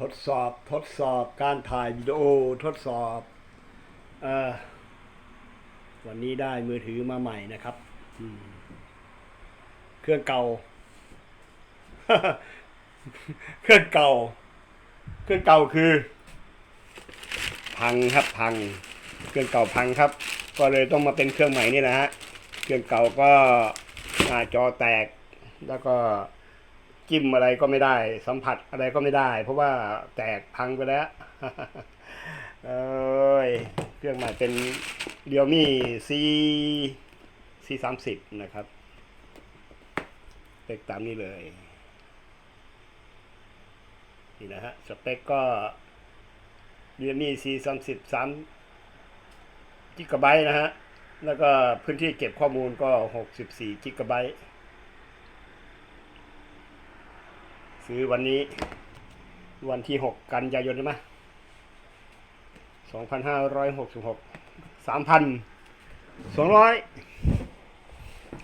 ทดสอบทดสอบการถ่ายวิดีโอทดสอบอวันนี้ได้มือถือมาใหม่นะครับเครื่องเก่า เครื่องเก่า เครื่องเก่าคือ พังครับพัง เครื่องเก่าพังครับ ก็เลยต้องมาเป็นเครื่องใหม่นี่นะฮะเครื่องเก่าก็หน้าจอแตกแล้วก็ จิ้มอะไรก็ไม่ได้ สัมผัสอะไรก็ไม่ได้ เพราะว่าแตกพังไปแล้วเอ้ยเครื่องใหม่เป็นเรียวมี่ C C สามสิบนะครับสเปคตามนี้เลยนี่นะฮะสเปคก็เรียวมี่ C สามสิบสามกิกะไบต์นะฮะแล้วก็พื้นที่เก็บข้อมูลก็หกสิบสี่กิกะไบต์ ซื้อวันนี้วันที่หกกันยายนใช่ไหมสองพันห้าร้อยหกสิบหกสามพันสองร้อย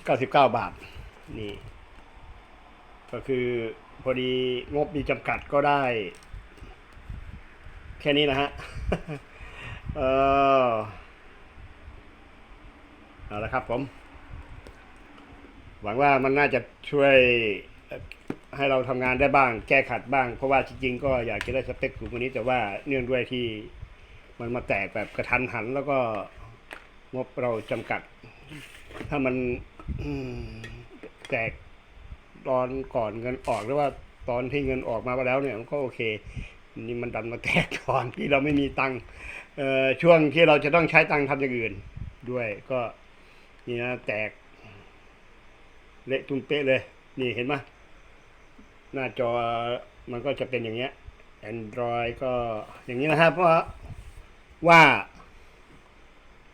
เก้าสิบเก้าบาท นี่ ก็คือพอดีงบมีจำกัดก็ได้ แค่นี้นะฮะ เออเอาละครับผม หวังว่ามันน่าจะช่วย ให้เราทำงานได้บ้าง แก้ขัดบ้าง เพราะว่าจริงๆก็อยากจะได้สเปคสูงกว่านี้ แต่ว่าเนื่องด้วยที่มันมาแตกแบบกระทันหัน แล้วก็งบเราจำกัด ถ้ามันมแตกตอนก่อนเงินออกหรือว่าตอนที่เงินออกมาแล้วเนี่ยมันก็โอเค นี่มันดันมาแตกก่อนที่เราไม่มีตังค์ช่วงที่เราจะต้องใช้ตังค์ทำอย่างอื่น ด้วยก็นี่นะแตกเละตุ้มเป๊ะเลย นี่เห็นไหม หน้าจอมันก็จะเป็นอย่างเงี้ย Android ก็อย่างนี้นะครับ เพราะว่า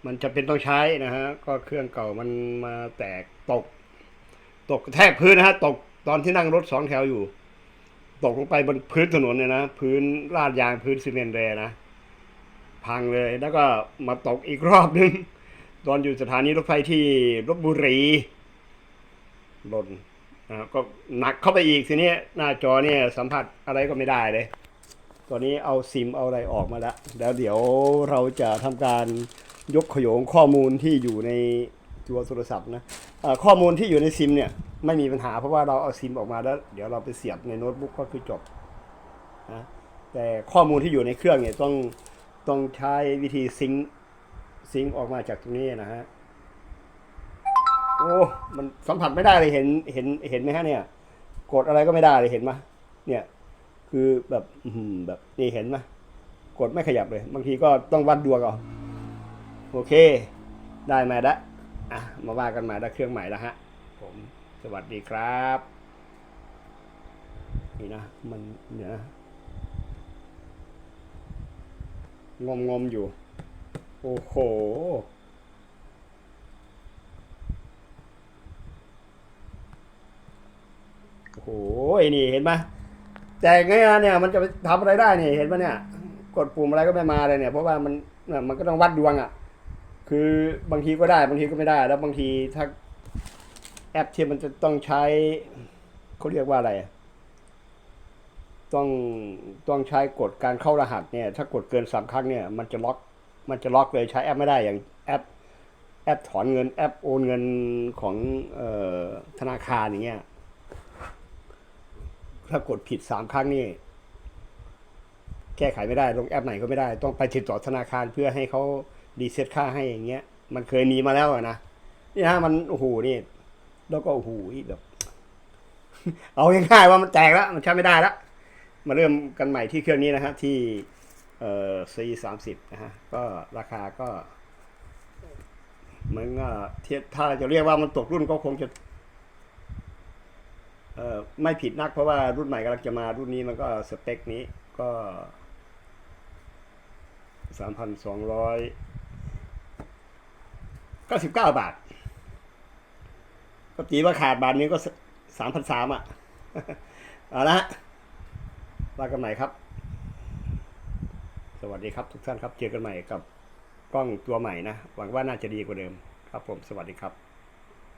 มันจะเป็นต้องใช้นะฮะก็เครื่องเก่ามันมาแตกตก ตกแทกพื้นนะฮะตกตอนที่นั่งรถสองแถวอยู่ ตกลงไปบนพื้นถนนเนี่ยนะพื้นลาดยางพื้นซีเมนต์แรนะพังเลยแล้วก็มาตกอีกรอบนึง ตอนอยู่สถานีรถไฟที่ลบบุรีหล่น ก็หนักเข้าไปอีกทีนี้หน้าจอเนี่ยสัมผัสอะไรก็ไม่ได้เลย ตอนนี้เอาซิมเอาอะไรออกมาแล้วแล้วเดี๋ยวเราจะทำการยกขยงข้อมูลที่อยู่ในตัวโทรศัพท์นะข้อมูลที่อยู่ในซิมเนี่ยไม่มีปัญหาเพราะว่าเราเอาซิมออกมาแล้ว เดี๋ยวเราไปเสียบในโน้ตบุ๊กก็คือจบนะแต่ข้อมูลที่อยู่ในเครื่องเนี่ยต้องต้องใช้วิธีซิงซิงออกมาจากตรงนี้นะฮะ โอ้ มันสัมผัสไม่ได้เลยเห็นเห็นเห็นไหมฮะเนี่ย กดอะไรก็ไม่ได้เลยเห็นไหมเนี่ย คือแบบแบบนี่เห็นไหมกดไม่ขยับเลย บางทีก็ต้องวัดดวงเอาโอเค ได้มาล้วอะมาว่ากันใหม่ได้เครื่องใหม่แล้วฮะ ผมสวัสดีครับ นี่นะ มันเนี่ยนะงมงมอยู่ โอ้โห โอ้โหนี่เห็นไหมแต่ไงอะเนี่ยมันจะไปทำอะไรได้เนี่ยเห็นไหมเนี่ย กดปุ่มอะไรก็ไม่มาเลยเนี่ย เพราะว่ามันมันก็ต้องวัดดวงอะ่ะ คือบางทีก็ได้บางทีก็ไม่ได้ แล้วบางทีถ้าแอปที่มันจะต้องใช้เขาเรียกว่าอะไร ต้องต้องใช้กฎการเข้ารหัสเนี่ย ถ้ากดเกินสามครั้งเนี่ย มันจะล็อก มันจะล็อกเลยใช้แอปไม่ได้อย่างแอปแอปถอนเงินแอปโอนเงินของออธนาคารอย่างเงี้ย ถ้ากดผิดสามครั้งนี่แก้ไขไม่ได้ลงแอปไหนก็ไม่ได้ ต้องไปติดต่อธนาคารเพื่อให้เขารีเซ็ตค่าให้อย่างเงี้ย มันเคยมีมาแล้วอะนะนี่ฮะมันโอ้โหนี่ แล้วก็โอ้โหแบบ เอาง่ายๆว่ามันแตกแล้ว มันใช้ไม่ได้แล้วมาเริ่มกันใหม่ที่เครื่องนี้นะฮะที่เอ่อ C สามสิบนะฮะก็ราคาก็มันก็เทียบถ้าจะเรียกว่ามันตกรุ่นก็คงจะ ไม่ผิดนักเพราะว่ารุ่นใหม่กำลังจะมารุ่นนี้มันก็สเปคนี้ก็สามพันสองร้อยเก้าสิบเก้าบาท ก็ตีว่าขาดบาทนี้ก็สามพันสามอะ เอาละฮะว่ากันใหม่ครับ สวัสดีครับทุกท่านครับ เจอกันใหม่กับกล้องตัวใหม่นะ หวังว่าน่าจะดีกว่าเดิม ครับผม สวัสดีครับ